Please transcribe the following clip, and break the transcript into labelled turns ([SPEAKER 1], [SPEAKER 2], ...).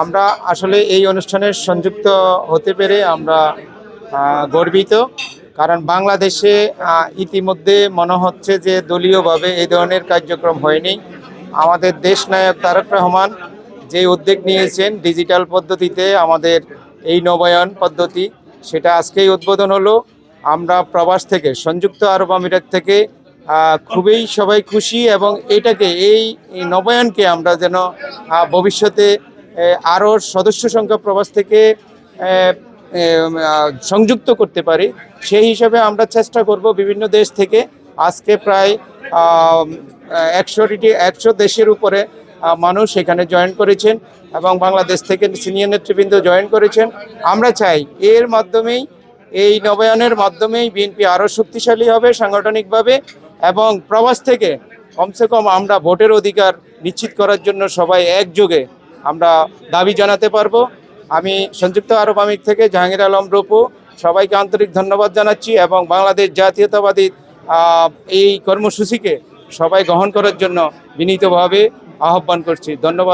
[SPEAKER 1] আমরা আসলে এই অনুষ্ঠানের সংযুক্ত হতে পেরে আমরা গর্বিত, কারণ বাংলাদেশে ইতিমধ্যে মনে হচ্ছে যে দলীয়ভাবে এই ধরনের কার্যক্রম হয়নি। আমাদের দেশ নায়ক তারক রহমান যে উদ্যোগ নিয়েছেন ডিজিটাল পদ্ধতিতে আমাদের এই নবায়ন পদ্ধতি, সেটা আজকেই উদ্বোধন হলো। আমরা প্রবাস থেকে, সংযুক্ত আরব আমিরাত থেকে খুবই সবাই খুশি এবং এটাকে, এই নবায়নকে আমরা যেন ভবিষ্যতে আরও সদস্য সংখ্যা প্রবাস থেকে সংযুক্ত করতে পারি। সেই হিসাবে আমরা চেষ্টা করব বিভিন্ন দেশ থেকে আজকে প্রায় একশোটি একশো দেশের উপরে মানুষ এখানে জয়েন করেছেন এবং বাংলাদেশ থেকে সিনিয়র নেতৃবৃন্দ জয়েন করেছেন। আমরা চাই এর মাধ্যমেই, এই নবায়নের মাধ্যমেই বিএনপি আরও শক্তিশালী হবে সাংগঠনিকভাবে এবং প্রবাস থেকে কমসে কম আমরা ভোটের অধিকার নিশ্চিত করার জন্য সবাই একযোগে আমরা দাবি জানাতে পারব। আমি সংযুক্ত আরব আমির থেকে জাহাঙ্গীর আলম রূপু, সবাইকে আন্তরিক ধন্যবাদ জানাচ্ছি এবং বাংলাদেশ জাতীয়তাবাদী এই কর্মসূচিকে সবাই গ্রহণ করার জন্য বিনীতভাবে আহ্বান করছি। ধন্যবাদ।